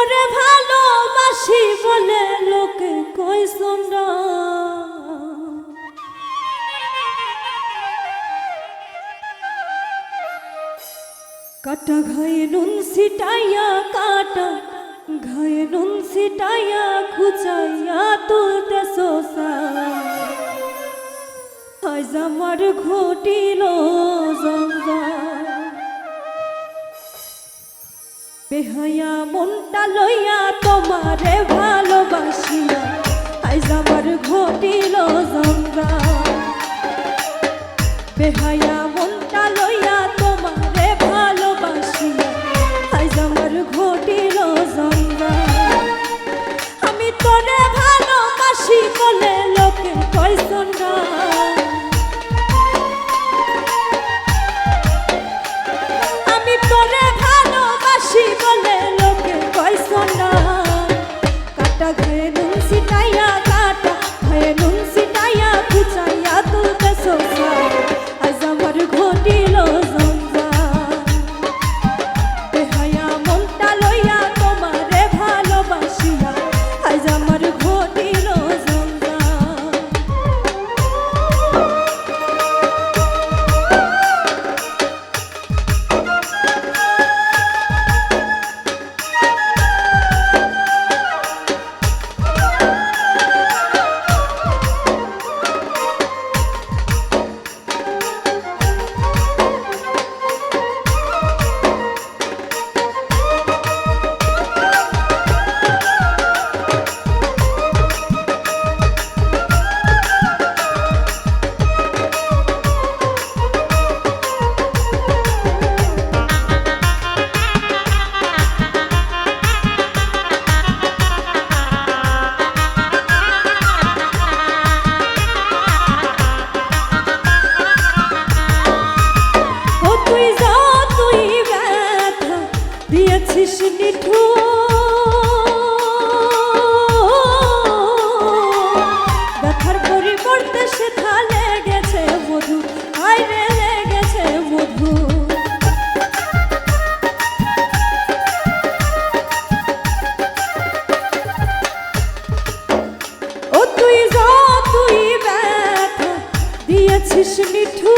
করে ভালোবাসি বলে লোকে কই সুন্দর কাটা ঘায়ে নুন সিটাইয়া কাটা ঘায়ে নুন সিটাইয়া খুচাইয়া তুলতে সোসা আজ আমার ঘটিল জঙ্গা হইয়া মনটা লইয়া তোমারে ভালোবাসিয়া আইজ আমার ঘটিল জঙ্গা বেহায়া দিয়েছিস মিঠু?